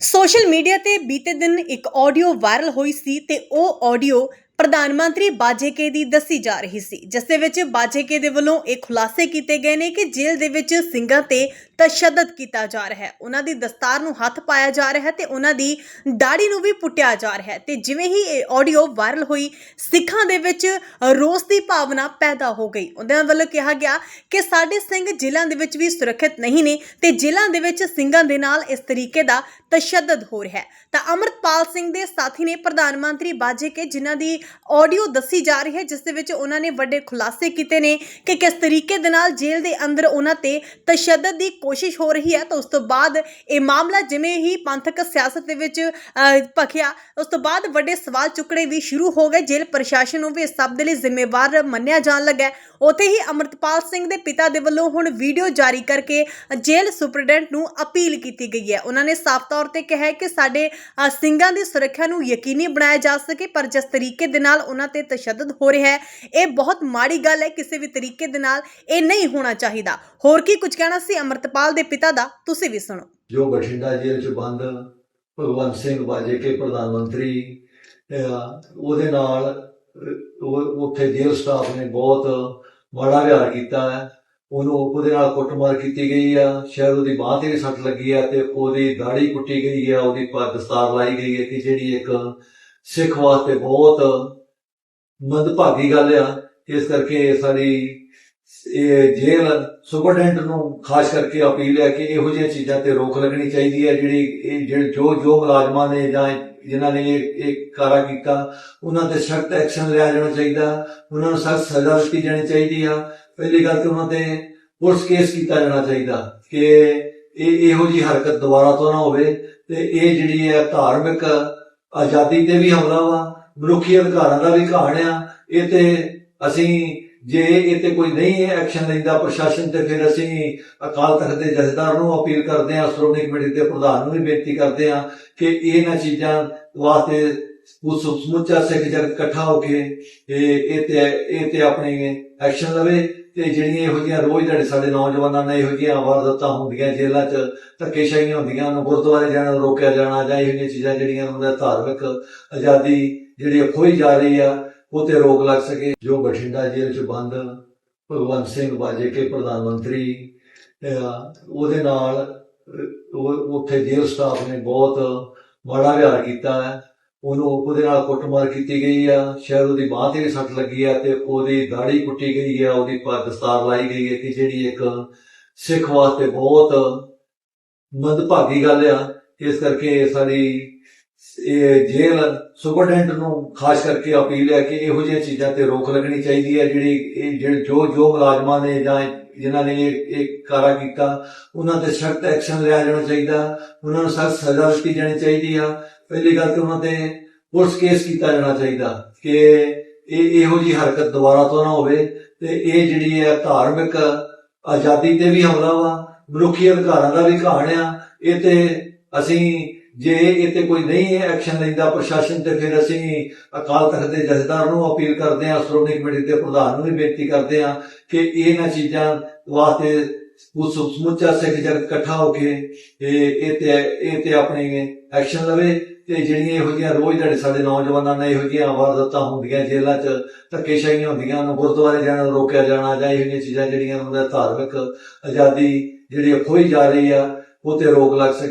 Social media ਤੇ ਬੀਤੇ ਦਿਨ ਇੱਕ ਆਡੀਓ ਵਾਇਰਲ ਹੋਈ ਸੀ ਤੇ ਉਹ ਆਡੀਓ ਪ੍ਰਧਾਨ ਮੰਤਰੀ ਬਾਜੇਕੇ ਦੀ ਦੱਸੀ ਜਾ ਰਹੀ ਸੀ, ਜਿਸ ਦੇ ਵਿੱਚ ਬਾਜੇਕੇ ਦੇ ਵੱਲੋਂ ਇਹ ਖੁਲਾਸੇ ਕੀਤੇ ਗਏ ਨੇ ਕਿ ਜੇਲ੍ਹ ਦੇ ਵਿੱਚ ਸਿੰਘਾਂ ਤੇ ਤਸ਼ੱਦਦ ਕੀਤਾ ਜਾ ਰਿਹਾ ਹੈ। ਉਹਨਾਂ ਦੀ ਦਸਤਾਰ ਨੂੰ ਹੱਥ ਪਾਇਆ ਜਾ ਰਿਹਾ ਹੈ ਤੇ ਉਹਨਾਂ ਦੀ ਦਾੜੀ ਨੂੰ ਵੀ ਪੁੱਟਿਆ ਜਾ ਰਿਹਾ ਹੈ ਤੇ ਜਿਵੇਂ ਹੀ ਇਹ ਆਡੀਓ ਵਾਇਰਲ ਹੋਈ, ਸਿੱਖਾਂ ਦੇ ਵਿੱਚ ਰੋਸ ਦੀ ਭਾਵਨਾ ਪੈਦਾ ਹੋ ਗਈ। ਉਹਨਾਂ ਵੱਲੋਂ ਕਿਹਾ ਗਿਆ ਕਿ ਸਾਡੇ ਸਿੰਘ ਜ਼ਿਲ੍ਹਿਆਂ ਦੇ ਵਿੱਚ ਵੀ ਸੁਰੱਖਿਅਤ ਨਹੀਂ ਨੇ ਤੇ ਜ਼ਿਲ੍ਹਿਆਂ ਦੇ ਵਿੱਚ ਸਿੰਘਾਂ ਦੇ ਨਾਲ ਇਸ ਤਰੀਕੇ ਦਾ ਤਸ਼ੱਦਦ ਹੋ ਰਿਹਾ ਹੈ। ਤਾਂ ਅਮਰਤਪਾਲ ਸਿੰਘ ਦੇ ਸਾਥੀ ਨੇ ਪ੍ਰਧਾਨ ਮੰਤਰੀ ਬਾਜੇ ਕੇ ਜਿਨ੍ਹਾਂ ਦੀ ਆਡੀਓ ਦੱਸੀ ਜਾ ਰਹੀ ਹੈ, ਜਿਸ ਦੇ ਵਿੱਚ ਉਹਨਾਂ ਨੇ ਵੱਡੇ ਖੁਲਾਸੇ ਕੀਤੇ ਨੇ ਕਿ ਕਿਸ ਤਰੀਕੇ ਦੇ ਨਾਲ ਜੇਲ੍ਹ ਦੇ ਅੰਦਰ ਉਹਨਾਂ ਤੇ ਤਸ਼ੱਦਦ ਦੀ ਕੋਸ਼ਿਸ਼ ਹੋ ਰਹੀ ਹੈ, ਤਾਂ ਉਸ ਤੋਂ ਬਾਅਦ ਇਹ ਮਾਮਲਾ ਜਿਵੇਂ ਹੀ ਪੰਥਕ ਸਿਆਸਤ ਦੇ ਵਿੱਚ ਭਖਿਆ, ਉਸ ਤੋਂ ਬਾਅਦ ਵੱਡੇ ਸਵਾਲ ਚੁੱਕਣੇ ਵੀ ਸ਼ੁਰੂ ਹੋ ਗਏ ਜੇਲ੍ਹ ਪ੍ਰਸ਼ਾਸਨ ਨੂੰ ਵੀ ਇਸ ਸਭ ਦੇ ਲਈ ਜ਼ਿੰਮੇਵਾਰ ਮੰਨਿਆ ਜਾਣ ਲੱਗਾ ਹੈ। ਉੱਥੇ ਹੀ ਅਮਰਤਪਾਲ ਸਿੰਘ ਦੇ ਪਿਤਾ ਦੇ ਵੱਲੋਂ ਹੁਣ ਵੀਡੀਓ ਜਾਰੀ ਕਰਕੇ ਜੇਲ੍ਹ ਸੁਪਰਡੈਂਟ ਨੂੰ ਅਪੀਲ ਕੀਤੀ ਗਈ ਹੈ ਉਹਨਾਂ ਨੇ ਸਾਫ਼ ਤੌਰ ਤੇ ਕਿਹਾ ਹੈ ਕਿ ਸਾਡੇ ਸਿੰਘਾਂ ਦੀ ਸੁਰੱਖਿਆ ਨੂੰ ਯਕੀਨੀ ਬਣਾਇਆ ਜਾ ਸਕੇ, ਪਰ ਜਿਸ ਤਰੀਕੇ ਦੇ ਨਾਲ ਉਹਨਾਂ ਤੇ ਤਸ਼ੱਦਦ ਹੋ ਰਿਹਾ ਹੈ। ਇਹ ਬਹੁਤ ਮਾੜੀ ਗੱਲ ਹੈ, ਕਿਸੇ ਵੀ ਤਰੀਕੇ ਦੇ ਨਾਲ ਇਹ ਨਹੀਂ ਹੋਣਾ ਚਾਹੀਦਾ। ਹੋਰ ਕੀ ਕੁਝ ਕਹਿਣਾ ਸੀ ਅਮਰਤਪਾਲ ਦੇ ਪਿਤਾ ਦਾ? ਤੁਸੀਂ ਵੀ ਸੁਣੋ। ਜੋ ਬਠਿੰਡਾ ਜੇਲ੍ਹ 'ਚ ਬੰਦ, ਭਗਵੰਤ ਸਿੰਘ ਬਾਜੇ ਕੇ ਪ੍ਰਧਾਨ ਮੰਤਰੀ ਉਹਦੇ ਨਾਲ ਉੱਥੇ ਜੇਲ੍ਹ ਸਟਾਫ ਨੇ ਬਹੁਤ ਮਾੜਾ ਵਿਹਾਰ ਕੀਤਾ ਹੈ। ਉਹਨੂੰ ਉਹਦੇ ਨਾਲ ਕੁੱਟਮਾਰ ਕੀਤੀ ਗਈ ਆ। ਸ਼ਾਇਦ ਉਹਦੀ ਬਾਂਹ ਤੇ ਵੀ ਸੱਟ ਲੱਗੀ ਆ ਤੇ ਉਹਦੀ ਦਾੜੀ ਕੁੱਟੀ ਗਈ ਆ ਉਹਦੀ ਦਸਤਾਰ ਲਾਈ ਗਈ ਹੈ ਕਿ ਜਿਹੜੀ ਇੱਕ ਸਿੱਖ ਵਾਸਤੇ ਬਹੁਤ ਮੰਦਭਾਗੀ ਗੱਲ ਆ। ਇਸ ਕਰਕੇ ਸਾਡੀ ਇਹ ਜੇਲ੍ਹ ਸੁਪਰਡੈਂਟ ਨੂੰ ਖਾਸ ਕਰਕੇ ਅਪੀਲ ਹੈ ਕਿ ਇਹੋ ਜਿਹੀਆਂ ਚੀਜ਼ਾਂ ਤੇ ਰੋਕ ਲੱਗਣੀ ਚਾਹੀਦੀ ਹੈ। ਜਿਹੜੀ ਇਹ ਜਿਹੜੇ ਜੋ ਜੋ ਮੁਲਾਜ਼ਮਾਂ ਨੇ ਜਾਂ ਜਿਨ੍ਹਾਂ ਨੇ ਇਹ ਇਹ ਕਾਰਾ ਕੀਤਾ, ਉਹਨਾਂ ਤੇ ਸਖਤ ਐਕਸ਼ਨ ਲਿਆ ਜਾਣਾ ਚਾਹੀਦਾ। ਉਹਨਾਂ ਨੂੰ ਸਖਤ ਸਜ਼ਾ ਦਿੱਤੀ ਜਾਣੀ ਚਾਹੀਦੀ ਆ। ਪਹਿਲੀ ਗੱਲ ਤੇ ਉਹਨਾਂ ਤੇ ਪੁਲਿਸ ਕੇਸ ਕੀਤਾ ਜਾਣਾ ਚਾਹੀਦਾ ਕਿ ਇਹ ਇਹੋ ਜਿਹੀ ਹਰਕਤ ਦੁਬਾਰਾ ਤੋਂ ਨਾ ਹੋਵੇ ਤੇ ਇਹ ਜਿਹੜੀ ਹੈ ਧਾਰਮਿਕ ਆਜ਼ਾਦੀ ਤੇ ਵੀ ਹਮਲਾ ਵਾ, ਮਨੁੱਖੀ ਅਧਿਕਾਰਾਂ ਦਾ ਵੀ ਘਾਣ ਆ। ਇਹ ਤੇ ਅਸੀਂ ਜੇ ਇਹ ਤੇ ਕੋਈ ਨਹੀਂ ਐਕਸ਼ਨ ਲੈਂਦਾ ਪ੍ਰਸ਼ਾਸਨ ਤੇ ਫਿਰ ਅਸੀਂ ਅਕਾਲ ਤਖਤ ਦੇ ਜਥੇਦਾਰ ਨੂੰ ਅਪੀਲ ਕਰਦੇ ਹਾਂ ਸ਼੍ਰੋਮਣੀ ਕਮੇਟੀ ਦੇ ਪ੍ਰਧਾਨ ਨੂੰ ਵੀ ਬੇਨਤੀ ਕਰਦੇ ਹਾਂ ਕਿ ਇਹਨਾਂ ਚੀਜ਼ਾਂ ਵਾਸਤੇ ਉਸ ਸਮੁੱਚਾ ਸਿੱਖ ਜਗ ਇਕੱਠਾ ਹੋ ਕੇ, ਇਹ ਇਹ ਤੇ ਇਹ ਤੇ ਆਪਣੇ ਐਕਸ਼ਨ ਲਵੇ ਤੇ ਜਿਹੜੀਆਂ ਇਹੋ ਜਿਹੀਆਂ ਰੋਜ਼ ਜਿਹੜੇ ਸਾਡੇ ਨੌਜਵਾਨਾਂ ਨਾਲ ਇਹੋ ਜਿਹੀਆਂ ਵਾਰਦਾਤਾਂ ਹੁੰਦੀਆਂ ਜੇਲ੍ਹਾਂ 'ਚ, ਧੱਕੇਸ਼ਾਹੀਆਂ ਹੁੰਦੀਆਂ, ਉਹਨੂੰ ਗੁਰਦੁਆਰੇ ਜਾਣ ਨੂੰ ਰੋਕਿਆ ਜਾਣਾ ਜਾਂ ਇਹੋ ਜਿਹੀਆਂ ਚੀਜ਼ਾਂ ਜਿਹੜੀਆਂ ਉਹਨਾਂ ਦਾ ਧਾਰਮਿਕ ਆਜ਼ਾਦੀ ਜਿਹੜੀ ਖੋਈ ਜਾ ਰਹੀ ਆ, ਉਹ ਤੇ ਰੋਕ ਲੱਗ ਸਕੇ। ਜੋ ਬਠਿੰਡਾ ਜੇਲ੍ਹ 'ਚ ਬੰਦ, ਭਗਵੰਤ ਸਿੰਘ ਬਾਜੇ ਕੇ ਪ੍ਰਧਾਨ ਮੰਤਰੀ ਉਹਦੇ ਨਾਲ ਉਹ, ਉੱਥੇ ਜੇਲ੍ਹ ਸਟਾਫ ਨੇ ਬਹੁਤ ਮਾੜਾ ਵਿਹਾਰ ਕੀਤਾ। ਹੈ ਉਹਨੂੰ ਉਹਦੇ ਨਾਲ ਕੁੱਟਮਾਰ ਕੀਤੀ ਗਈ ਆ, ਸ਼ਾਇਦ ਉਹਦੀ ਬਾਂਹ ਤੇ ਵੀ ਸੱਟ ਲੱਗੀ ਆ ਤੇ ਉਹਦੀ ਦਾੜੀ ਕੁੱਟੀ ਗਈ ਆ, ਉਹਦੀ ਦਸਤਾਰ ਲਾਈ ਗਈ ਹੈ ਕਿ ਜਿਹੜੀ ਇੱਕ ਸਿੱਖ ਵਾਸਤੇ ਬਹੁਤ ਮੰਦਭਾਗੀ ਗੱਲ ਆ। ਇਸ ਕਰਕੇ ਸਾਡੀ ਇਹ ਜੇਲ੍ਹ ਸੁਪਰਡੈਂਟ ਨੂੰ ਖਾਸ ਕਰਕੇ ਅਪੀਲ ਹੈ ਕਿ ਇਹੋ ਜਿਹੀਆਂ ਚੀਜ਼ਾਂ ਤੇ ਰੋਕ ਲੱਗਣੀ ਚਾਹੀਦੀ ਹੈ, ਜਿਹੜੀ ਇਹ ਜਿਹੜੇ ਜੋ ਜੋ ਮੁਲਾਜ਼ਮਾਂ ਨੇ ਜਾਂ ਜਿਨ੍ਹਾਂ ਨੇ ਇਹ ਇਹ ਕਾਰਾ ਕੀਤਾ, ਉਹਨਾਂ ਤੇ ਸਖਤ ਐਕਸ਼ਨ ਲਿਆ ਜਾਣਾ ਚਾਹੀਦਾ, ਉਹਨਾਂ ਨੂੰ ਸਖਤ ਸਜ਼ਾ ਦਿੱਤੀ ਜਾਣੀ ਚਾਹੀਦੀ ਆ। ਪਹਿਲੀ ਗੱਲ ਤੇ ਉਹਨਾਂ ਤੇ ਪੁਲਿਸ ਕੇਸ ਕੀਤਾ ਜਾਣਾ ਚਾਹੀਦਾ ਕਿ ਇਹ ਇਹੋ ਜਿਹੀ ਹਰਕਤ ਦੁਬਾਰਾ ਤੋਂ ਨਾ ਹੋਵੇ ਤੇ ਇਹ ਜਿਹੜੀ ਹੈ ਧਾਰਮਿਕ ਆਜ਼ਾਦੀ ਤੇ ਵੀ ਹਮਲਾ ਵਾ, ਮਨੁੱਖੀ ਅਧਿਕਾਰਾਂ ਦਾ ਵੀ ਘਾਣ ਆ, ਇਹ ਤੇ ਅਸੀਂ ਜੇ ਇਹ ਤੇ ਕੋਈ ਨਹੀਂ ਐਕਸ਼ਨ ਲੈਂਦਾ ਪ੍ਰਸ਼ਾਸਨ ਤੇ ਫਿਰ ਅਸੀਂ ਅਕਾਲ ਤਖਤ ਦੇ ਜਥੇਦਾਰ ਨੂੰ ਅਪੀਲ ਕਰਦੇ ਹਾਂ, ਸ਼੍ਰੋਮਣੀ ਕਮੇਟੀ ਦੇ ਪ੍ਰਧਾਨ ਨੂੰ ਵੀ ਬੇਨਤੀ ਕਰਦੇ ਹਾਂ ਕਿ ਇਹਨਾਂ ਚੀਜ਼ਾਂ ਵਾਸਤੇ ਉਸ ਸਮੁੱਚਾ ਸਿੱਖ ਜਗਤ ਇਕੱਠਾ ਹੋ ਕੇ ਇਹ ਇਹ ਤੇ ਇਹ ਤੇ ਆਪਣੀ ਐਕਸ਼ਨ ਲਵੇ ਤੇ ਜਿਹੜੀਆਂ ਇਹੋ ਜਿਹੀਆਂ ਰੋਜ਼ ਜਿਹੜੇ ਸਾਡੇ ਨੌਜਵਾਨਾਂ ਨੇ ਇਹੋ ਜਿਹੀਆਂ ਵਾਰਦਾਤਾਂ ਹੁੰਦੀਆਂ ਜੇਲ੍ਹਾਂ 'ਚ, ਧੱਕੇਸ਼ਾਹੀਆਂ ਹੁੰਦੀਆਂ ਨੂੰ ਗੁਰਦੁਆਰੇ ਜਾਣ ਨੂੰ ਰੋਕਿਆ ਜਾਣਾ ਜਾਂ ਇਹੋ ਜਿਹੀਆਂ ਚੀਜ਼ਾਂ ਜਿਹੜੀਆਂ ਉਹਨਾਂ ਦਾ ਧਾਰਮਿਕ ਆਜ਼ਾਦੀ ਜਿਹੜੀ ਖੋਈ ਜਾ ਰਹੀ ਆ, ਉਹ ਤੇ ਰੋਕ ਲੱਗ ਸਕੇ।